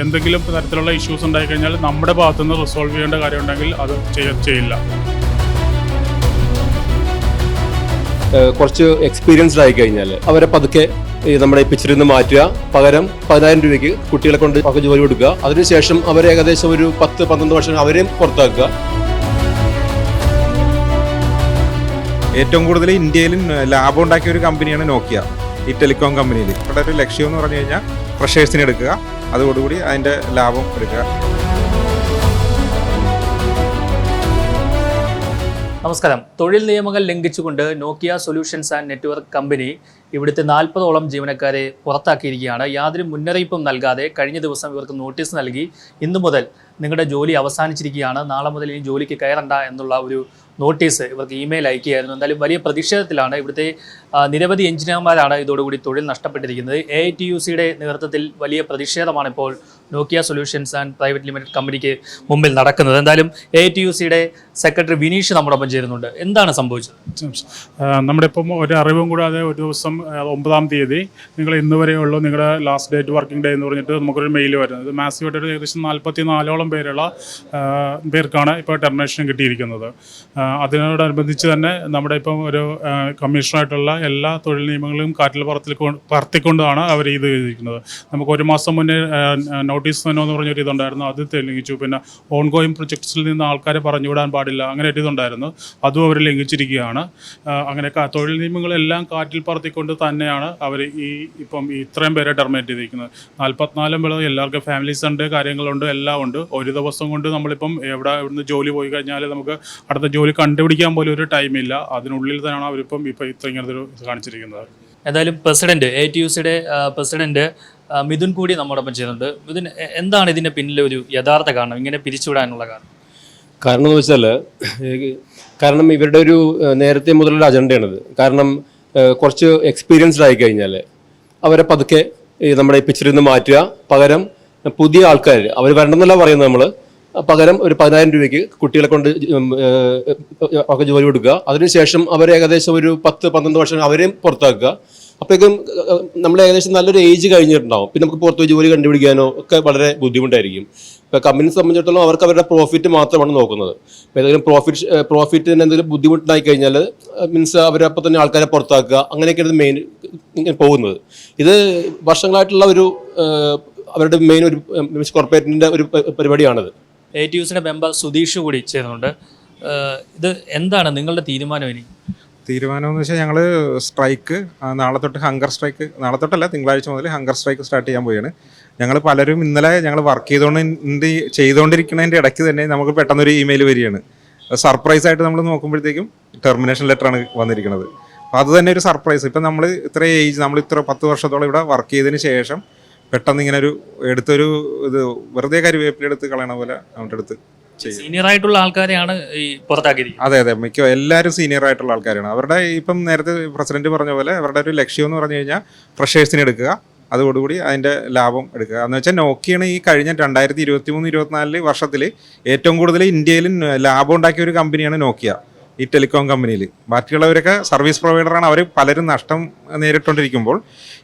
എന്തെങ്കിലും തരത്തിലുള്ള ഇഷ്യൂസ് ഉണ്ടായി കഴിഞ്ഞാൽ നമ്മുടെ ഭാഗത്തുനിന്ന് റിസോൾവ് ചെയ്യേണ്ട കാര്യം ഉണ്ടെങ്കിൽ അത് ചെയ്യ- ചെയ്യില്ല. കുറച്ച് എക്സ്പീരിയൻസ്ഡ് ആയി കഴിഞ്ഞാൽ അവരെ പതുക്കെ ഈ നമ്മുടെ പിക്ചറിൽ നിന്ന് മാറ്റുക. പകരം പതിനായിരം രൂപയ്ക്ക് കുട്ടികളെ കൊണ്ട് ഒക്കെ ജോലി കൊടുക്കുക. അതിനുശേഷം അവരെ ഏകദേശം ഒരു പത്ത് പന്ത്രണ്ട് വർഷം അവരെയും പുറത്താക്കുക. ഏറ്റവും കൂടുതൽ ഇന്ത്യയിൽ ലാഭം ഉണ്ടാക്കിയ ഒരു കമ്പനിയാണ് നോക്കിയ. ഈ ടെലികോം കമ്പനിയിൽ. ഇവിടെ ഒരു ലക്ഷ്യം എന്ന് പറഞ്ഞു കഴിഞ്ഞാൽ ഫ്രഷേഴ്സിനെ എടുക്കുക. അതോടുകൂടി അതിന്റെ ലാഭം എടുക്കുക. നമസ്കാരം. തൊഴിൽ നിയമങ്ങൾ ലംഘിച്ചുകൊണ്ട് Nokia solutions and network company ഇവിടുത്തെ നാൽപ്പതോളം ജീവനക്കാരെ പുറത്താക്കിയിരിക്കുകയാണ്. യാതൊരു മുന്നറിയിപ്പും നൽകാതെ കഴിഞ്ഞ ദിവസം ഇവർക്ക് നോട്ടീസ് നൽകി. ഇന്നു മുതൽ നിങ്ങളുടെ ജോലി അവസാനിച്ചിരിക്കുകയാണ്. നാളെ മുതൽ ഇനി ജോലിക്ക് കയറണ്ട എന്നുള്ള ഒരു നോട്ടീസ് ഇവർക്ക് ഇമെയിൽ അയക്കുകയായിരുന്നു. എന്തായാലും വലിയ പ്രതിഷേധത്തിലാണ് ഇവിടുത്തെ നിരവധി എഞ്ചിനീയർമാരാണ് ഇതോടുകൂടി തൊഴിൽ നഷ്ടപ്പെട്ടിരിക്കുന്നത്. എ ടി യു സിയുടെ നേതൃത്വത്തിൽ വലിയ പ്രതിഷേധമാണ് ഇപ്പോൾ Nokia solutions and private limited കമ്പനിക്ക് മുമ്പിൽ നടക്കുന്നത്. എന്തായാലും എ ടി യു സിയുടെ സെക്രട്ടറി വിനീഷ് നമ്മോടൊപ്പം ചേരുന്നുണ്ട്. എന്താണ് സംഭവിച്ചത്? നമ്മുടെ ഇപ്പം ഒരു അറിവും കൂടാതെ ഒരു ദിവസം ഒമ്പതാം തീയതി നിങ്ങൾ ഇന്ന് വരെയുള്ളൂ നിങ്ങളുടെ ലാസ്റ്റ് ഡേറ്റ് വർക്കിംഗ് ഡേ എന്ന് പറഞ്ഞിട്ട് നമുക്കൊരു മെയിൽ വരുന്നത്. മാസീവായിട്ട് ഏകദേശം നാൽപ്പത്തി നാലോളം പേരുള്ള പേർക്കാണ് ഇപ്പോൾ ടെർമിനേഷൻ കിട്ടിയിരിക്കുന്നത്. അതിനോടനുബന്ധിച്ച് തന്നെ നമ്മുടെ ഇപ്പം ഒരു കമ്മീഷണറായിട്ടുള്ള എല്ലാ തൊഴിൽ നിയമങ്ങളും കാറ്റിൽ പറത്തിൽ പറത്തിക്കൊണ്ടാണ് അവർ ഇത് ചെയ്തിരിക്കുന്നത് നമുക്ക് ഒരു മാസം മുന്നേ നോട്ടീസ് തന്നെ എന്ന് പറഞ്ഞൊരു ഇതുണ്ടായിരുന്നു അത് തെളിയിച്ചു. പിന്നെ ഓൺഗോയിങ് പ്രൊജക്ട്സിൽ നിന്ന് ആൾക്കാരെ പറഞ്ഞുവിടാൻ പാടില്ല അങ്ങനെ ഒരു ഇതുണ്ടായിരുന്നു. അതും അവർ ലംഘിച്ചിരിക്കുകയാണ്. അങ്ങനെ തൊഴിൽ നിയമങ്ങളെല്ലാം കാറ്റിൽ പറത്തിക്കൊണ്ട് തന്നെയാണ് അവർ ഈ ഇപ്പം ഇത്രയും പേരെ ടെർമിനേറ്റ് ചെയ്തിരിക്കുന്നത്. നാൽപ്പത്തിനാലും പേർ എല്ലാവർക്കും ഫാമിലീസ് ഉണ്ട് കാര്യങ്ങളുണ്ട് എല്ലാം ഉണ്ട്. ഒരു ദിവസം കൊണ്ട് നമ്മളിപ്പം എവിടെ ഇവിടുന്ന് ജോലി പോയി കഴിഞ്ഞാൽ നമുക്ക് അടുത്ത ജോലി കണ്ടുപിടിക്കാൻ പോലും ഒരു ടൈമില്ല അതിനുള്ളിൽ തന്നെയാണ് അവരിപ്പം ഇപ്പം ഇത്ര ഇങ്ങനത്തെ ഒരു കാണിച്ചിരിക്കുന്നത്. എന്തായാലും പ്രസിഡന്റ് എ ടി യു സിയുടെ പ്രസിഡന്റ് മിഥുൻ കൂടി നമ്മോടൊപ്പം ചെയ്യുന്നുണ്ട് മിഥുൻ എന്താണ് ഇതിന്റെ പിന്നിലെ ഒരു യഥാർത്ഥ കാരണം? ഇങ്ങനെ പിരിച്ചുവിടാനുള്ള കാരണം? കാരണം എന്ന് വെച്ചാൽ കാരണം ഇവരുടെ ഒരു നേരത്തെ മുതലുള്ള അജണ്ടയാണിത്. കാരണം കുറച്ച് എക്സ്പീരിയൻസ്ഡ് ആയി കഴിഞ്ഞാൽ അവരെ പതുക്കെ നമ്മുടെ പിക്ചറിൽ നിന്ന് മാറ്റുക. പകരം പുതിയ ആൾക്കാർ അവർ വരണമെന്നല്ല പറയുന്നത് നമ്മൾ പകരം ഒരു പതിനായിരം രൂപയ്ക്ക് കുട്ടികളെ കൊണ്ട് ഒക്കെ ജോലി കൊടുക്കുക. അതിനുശേഷം അവരെ ഏകദേശം ഒരു പത്ത് പന്ത്രണ്ട് വർഷം അവരെയും പുറത്താക്കുക. അപ്പോഴേക്കും നമ്മൾ ഏകദേശം നല്ലൊരു ഏജ് കഴിഞ്ഞിട്ടുണ്ടാവും. പിന്നെ നമുക്ക് പുറത്ത് ജോലി കണ്ടുപിടിക്കാനോ ഒക്കെ വളരെ ബുദ്ധിമുട്ടായിരിക്കും. ഇപ്പോൾ കമ്പനിയെ സംബന്ധിച്ചിടത്തോളം അവർക്ക് അവരുടെ പ്രോഫിറ്റ് മാത്രമാണ് നോക്കുന്നത്. ഇപ്പോൾ ഏതെങ്കിലും പ്രോഫിറ്റ് പ്രോഫിറ്റിന് എന്തെങ്കിലും ബുദ്ധിമുട്ടുണ്ടായി കഴിഞ്ഞാൽ മീൻസ് അവരപ്പോൾ തന്നെ ആൾക്കാരെ പുറത്താക്കുക അങ്ങനെയൊക്കെയാണ് മെയിൻ ഇങ്ങനെ പോകുന്നത്. ഇത് വർഷങ്ങളായിട്ടുള്ള ഒരു അവരുടെ മെയിൻ ഒരു മീൻസ് കോർപ്പറേറ്റിന്റെ ഒരു പരിപാടിയാണത്. എ ടി യുസിന്റെ മെമ്പർ സുധീഷ് കൂടി ചെയ്യുന്നുണ്ട് ഇത് എന്താണ് നിങ്ങളുടെ തീരുമാനം ഇനി? തീരുമാനം എന്ന് വെച്ചാൽ ഞങ്ങൾ സ്ട്രൈക്ക് നാളെ തൊട്ട് ഹങ്കർ സ്ട്രൈക്ക് നാളെ തൊട്ടല്ല തിങ്കളാഴ്ച മുതൽ ഹങ്കർ സ്ട്രൈക്ക് സ്റ്റാർട്ട് ചെയ്യാൻ പോവുകയാണ്. ഞങ്ങൾ പലരും ഇന്നലെ ഞങ്ങൾ വർക്ക് ചെയ്തുകൊണ്ട് ചെയ്തുകൊണ്ടിരിക്കുന്നതിന്റെ ഇടയ്ക്ക് തന്നെ നമുക്ക് പെട്ടെന്നൊരു ഇമെയിൽ വരികയാണ്. സർപ്രൈസ് ആയിട്ട് നമ്മൾ നോക്കുമ്പോഴത്തേക്കും ടെർമിനേഷൻ ലെറ്ററാണ് വന്നിരിക്കുന്നത് അപ്പോൾ അത് തന്നെ ഒരു സർപ്രൈസ്. ഇപ്പം നമ്മൾ ഇത്ര ഏജ് നമ്മൾ ഇത്ര പത്ത് വർഷത്തോളം ഇവിടെ വർക്ക് ചെയ്തതിന് ശേഷം പെട്ടെന്ന് ഇങ്ങനെ ഒരു എടുത്തൊരു ഇത് വെറുതെ കരുവേപ്പിലെടുത്ത് കളയണ പോലെ അവന്റെ അടുത്ത് സീനിയർ ആയിട്ടുള്ള ആൾക്കാരെയാണ് ഈ പുറത്താക്കിയിരിക്കുന്നത്. അതെ അതെ. മിക്ക എല്ലാവരും സീനിയർ ആയിട്ടുള്ള ആൾക്കാരാണ്. അവരുടെ ഇപ്പം നേരത്തെ പ്രസിഡന്റ് പറഞ്ഞ പോലെ അവരുടെ ഒരു ലക്ഷ്യം എന്ന് പറഞ്ഞു കഴിഞ്ഞാൽ ഫ്രഷേഴ്സിനെ എടുക്കുക. അതോടുകൂടി അതിന്റെ ലാഭം എടുക്കുക. എന്ന് വെച്ചാൽ നോക്കിയാണ് ഈ കഴിഞ്ഞ രണ്ടായിരത്തി ഇരുപത്തി മൂന്ന് ഇരുപത്തിനാലിൽ വർഷത്തിൽ ഏറ്റവും കൂടുതൽ ഇന്ത്യയിൽ ലാഭം ഉണ്ടാക്കിയ ഒരു കമ്പനിയാണ് നോക്കിയ ഈ ടെലികോം കമ്പനിയിൽ ബാക്കിയുള്ളവരൊക്കെ സർവീസ് പ്രൊവൈഡറാണ്. അവർ പലരും നഷ്ടം നേരിട്ടുകൊണ്ടിരിക്കുമ്പോൾ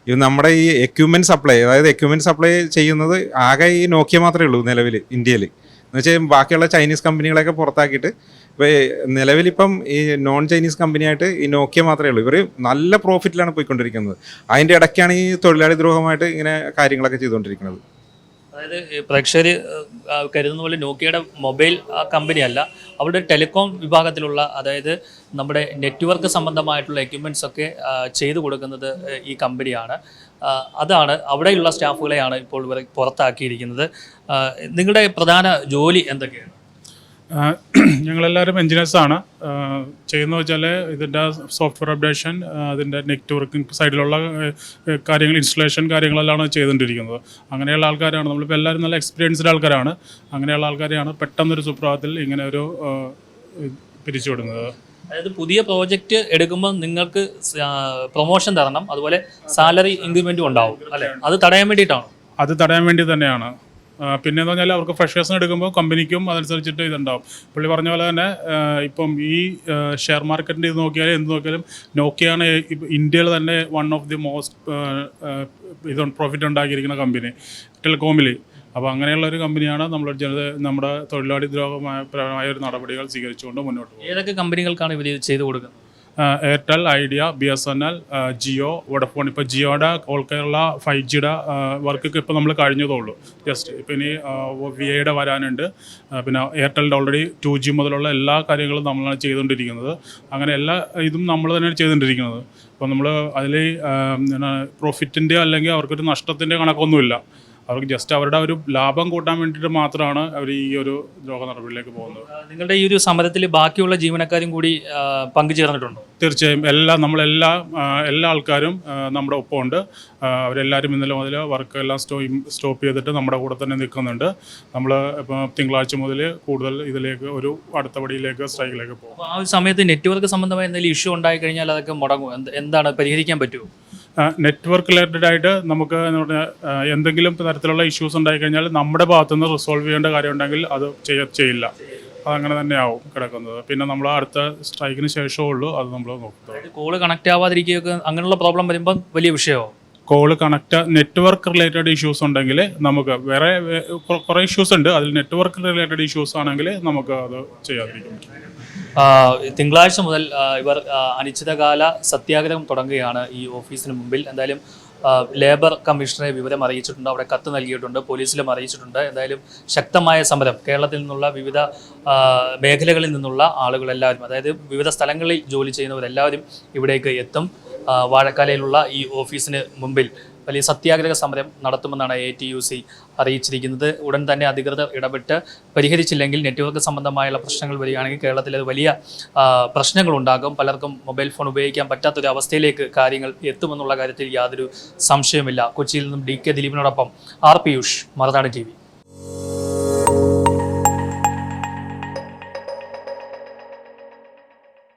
ഇത് നമ്മുടെ ഈ എക്യുപ്മെന്റ് സപ്ലൈ അതായത് എക്യുപ്മെന്റ് സപ്ലൈ ചെയ്യുന്നത് ആകെ ഈ നോക്കിയ മാത്രമേ ഉള്ളൂ നിലവിൽ ഇന്ത്യയിൽ എന്ന് വെച്ചാൽ ബാക്കിയുള്ള ചൈനീസ് കമ്പനികളെയൊക്കെ പുറത്താക്കിയിട്ട് ഇപ്പോൾ നിലവിലിപ്പം ഈ നോൺ ചൈനീസ് കമ്പനിയായിട്ട് ഈ നോക്കിയ മാത്രമേ ഉള്ളൂ. ഇവർ നല്ല പ്രോഫിറ്റിലാണ് പോയിക്കൊണ്ടിരിക്കുന്നത്. അതിന്റെ ഇടയ്ക്കാണ് ഈ തൊഴിലാളി ദ്രോഹമായിട്ട് ഇങ്ങനെ കാര്യങ്ങളൊക്കെ ചെയ്തുകൊണ്ടിരിക്കുന്നത്. അതായത് പ്രേക്ഷകർ കരുതുന്ന പോലെ നോക്കിയയുടെ മൊബൈൽ കമ്പനിയല്ല അവരുടെ ടെലികോം വിഭാഗത്തിലുള്ള അതായത് നമ്മുടെ നെറ്റ്വർക്ക് സംബന്ധമായിട്ടുള്ള എക്യുപ്മെന്റ്സ് ഒക്കെ ചെയ്തു കൊടുക്കുന്നത് ഈ കമ്പനിയാണ് അതാണ് അവിടെയുള്ള സ്റ്റാഫുകളെയാണ് ഇപ്പോൾ പുറത്താക്കിയിരിക്കുന്നത്. നിങ്ങളുടെ പ്രധാന ജോലി എന്തൊക്കെയാണ്? ഞങ്ങളെല്ലാവരും എഞ്ചിനീയേഴ്സാണ് ചെയ്യുന്നത് വെച്ചാൽ ഇതിന്റെ സോഫ്റ്റ്വെയർ അപ്ഡേഷൻ അതിന്റെ നെറ്റ്വർക്കിംഗ് സൈഡിലുള്ള കാര്യങ്ങൾ ഇൻസ്റ്റലേഷൻ കാര്യങ്ങളെല്ലാം ചെയ്തുകൊണ്ടിരിക്കുന്നത്. അങ്ങനെയുള്ള ആൾക്കാരാണ്. നമ്മളിപ്പോൾ എല്ലാവരും നല്ല എക്സ്പീരിയൻസ്ഡ് ആൾക്കാരാണ്. അങ്ങനെയുള്ള ആൾക്കാരെയാണ് പെട്ടെന്നൊരു സുപ്രഭാതത്തിൽ ഇങ്ങനെ ഒരു പിരിച്ചുവിടുന്നത്. അതായത് പുതിയ പ്രോജക്റ്റ് എടുക്കുമ്പോൾ നിങ്ങൾക്ക് പ്രൊമോഷൻ തരണം. അതുപോലെ സാലറി ഇൻക്രിമെന്റും ഉണ്ടാവും അല്ലേ? അത് തടയാൻ വേണ്ടിയിട്ടാണോ? അത് തടയാൻ വേണ്ടി തന്നെയാണ്. പിന്നെ പിന്നെന്ന് പറഞ്ഞാൽ അവർക്ക് ഫ്രഷേഴ്സിന് എടുക്കുമ്പോൾ കമ്പനിക്കും അതനുസരിച്ചിട്ട് ഇതുണ്ടാവും. പുള്ളി പറഞ്ഞ പോലെ തന്നെ ഇപ്പം ഈ ഷെയർ മാർക്കറ്റിന്റെ ഇത് നോക്കിയാലും എന്ത് നോക്കിയാലും നോക്കിയാണ് ഇന്ത്യയിൽ തന്നെ വൺ ഓഫ് ദി മോസ്റ്റ് ഇത് പ്രോഫിറ്റ് ഉണ്ടാക്കിയിരിക്കുന്ന കമ്പനി ടെലികോമിൽ അപ്പോൾ അങ്ങനെയുള്ള ഒരു കമ്പനിയാണ് നമ്മൾ ജനത നമ്മുടെ തൊഴിലാളി ദ്രോഹമായ ഒരു നടപടികൾ സ്വീകരിച്ചുകൊണ്ട് മുന്നോട്ട് പോകും ഏതൊക്കെ കമ്പനികൾക്കാണ് ഇവർ ചെയ്തു കൊടുക്കുന്നത്? Airtel Idea B S N L Jio Vodafone ഇപ്പോൾ ജിയോയുടെ ഓൾ കേരള ഫൈവ് ജിയുടെ വർക്കൊക്കെ ഇപ്പോൾ നമ്മൾ കഴിഞ്ഞതേ ഉള്ളൂ ജസ്റ്റ് ഇപ്പോൾ ഇനി വി ഐയുടെ വരാനുണ്ട്. പിന്നെ എയർടെലിന്റെ ഓൾറെഡി ടു ജി മുതലുള്ള എല്ലാ കാര്യങ്ങളും നമ്മളാണ് ചെയ്തുകൊണ്ടിരിക്കുന്നത്. അങ്ങനെ എല്ലാ ഇതും നമ്മൾ തന്നെയാണ് ചെയ്തുകൊണ്ടിരിക്കുന്നത്. അപ്പോൾ നമ്മൾ അതിൽ പ്രോഫിറ്റിന്റെ അല്ലെങ്കിൽ അവർക്കൊരു നഷ്ടത്തിന്റെ കണക്കൊന്നുമില്ല. അവർക്ക് ജസ്റ്റ് അവരുടെ ഒരു ലാഭം കൂട്ടാൻ വേണ്ടിയിട്ട് മാത്രമാണ് അവർ ഈ ഒരു ദ്രോഹ നടപടിയിലേക്ക് പോകുന്നത്. നിങ്ങളുടെ ഈ ഒരു സമരത്തിൽ ബാക്കിയുള്ള ജീവനക്കാരും കൂടി പങ്കുചേർന്നിട്ടുണ്ടോ? തീർച്ചയായും എല്ലാ നമ്മളെല്ലാ എല്ലാ ആൾക്കാരും നമ്മുടെ ഒപ്പമുണ്ട്. അവരെല്ലാവരും ഇന്നലെ മുതൽ വർക്ക് എല്ലാം സ്റ്റോ സ്റ്റോപ്പ് ചെയ്തിട്ട് നമ്മുടെ കൂടെ തന്നെ നിൽക്കുന്നുണ്ട്. നമ്മൾ ഇപ്പോൾ തിങ്കളാഴ്ച മുതൽ കൂടുതൽ ഇതിലേക്ക് ഒരു അടുത്ത പടിയിലേക്ക് സ്ട്രൈക്കിലേക്ക് പോകും. ആ ഒരു സമയത്ത് നെറ്റ്വർക്ക് സംബന്ധമായ എന്തെങ്കിലും ഇഷ്യൂ ഉണ്ടായി കഴിഞ്ഞാൽ അതൊക്കെ മുടങ്ങും. എന്താണ് പരിഹരിക്കാൻ പറ്റുമോ? നെറ്റ്വർക്ക് റിലേറ്റഡ് ആയിട്ട് നമുക്ക് എന്ന് പറഞ്ഞാൽ എന്തെങ്കിലും തരത്തിലുള്ള ഇഷ്യൂസ് ഉണ്ടായി കഴിഞ്ഞാൽ നമ്മുടെ ഭാഗത്തുനിന്ന് റിസോൾവ് ചെയ്യേണ്ട കാര്യം ഉണ്ടെങ്കിൽ അത് ചെയ്യ ചെയ്യില്ല. അതങ്ങനെ തന്നെയാവും കിടക്കുന്നത്. പിന്നെ നമ്മൾ അടുത്ത സ്ട്രൈക്കിന് ശേഷമേ ഉള്ളൂ അത് നമ്മൾ നോക്കുന്നത് കോൾ കണക്ട് ആവാതിരിക്കുകയൊക്കെ അങ്ങനെയുള്ള പ്രോബ്ലം വരുമ്പോൾ വലിയ വിഷയമാവും call connect network related issues ഉണ്ടെങ്കിൽ നമുക്ക് വേറെ കുറേ ഇഷ്യൂസ് ഉണ്ട്. അതിൽ നെറ്റ്വർക്ക് റിലേറ്റഡ് ഇഷ്യൂസ് ആണെങ്കിൽ നമുക്ക് അത് ചെയ്യാതിരിക്കും തിങ്കളാഴ്ച മുതൽ ഇവർ അനിശ്ചിതകാല സത്യാഗ്രഹം തുടങ്ങുകയാണ് ഈ ഓഫീസിന് മുമ്പിൽ. എന്തായാലും ലേബർ കമ്മീഷണറെ വിവരം അറിയിച്ചിട്ടുണ്ട്. അവിടെ കത്ത് നൽകിയിട്ടുണ്ട്. പോലീസിലും അറിയിച്ചിട്ടുണ്ട്. എന്തായാലും ശക്തമായ സമരം. കേരളത്തിൽ നിന്നുള്ള വിവിധ മേഖലകളിൽ നിന്നുള്ള ആളുകളെല്ലാവരും അതായത് വിവിധ സ്ഥലങ്ങളിൽ ജോലി ചെയ്യുന്നവരെല്ലാവരും ഇവിടേക്ക് എത്തും. വാഴക്കാലയിലുള്ള ഈ ഓഫീസിന് മുമ്പിൽ വലിയ സത്യാഗ്രഹ സമരം നടത്തുമെന്നാണ് എ ടി യു സി അറിയിച്ചിരിക്കുന്നത്. ഉടൻ തന്നെ അധികൃതർ ഇടപെട്ട് പരിഹരിച്ചില്ലെങ്കിൽ നെറ്റ്വർക്ക് സംബന്ധമായുള്ള പ്രശ്നങ്ങൾ വരികയാണെങ്കിൽ കേരളത്തിൽ അത് വലിയ പ്രശ്നങ്ങളുണ്ടാകും. പലർക്കും മൊബൈൽ ഫോൺ ഉപയോഗിക്കാൻ പറ്റാത്തൊരു അവസ്ഥയിലേക്ക് കാര്യങ്ങൾ എത്തുമെന്നുള്ള കാര്യത്തിൽ യാതൊരു സംശയമില്ല കൊച്ചിയിൽ നിന്നും ഡി കെ ദിലീപിനോടൊപ്പം ആർ പിയൂഷ് മറുനാട് ടി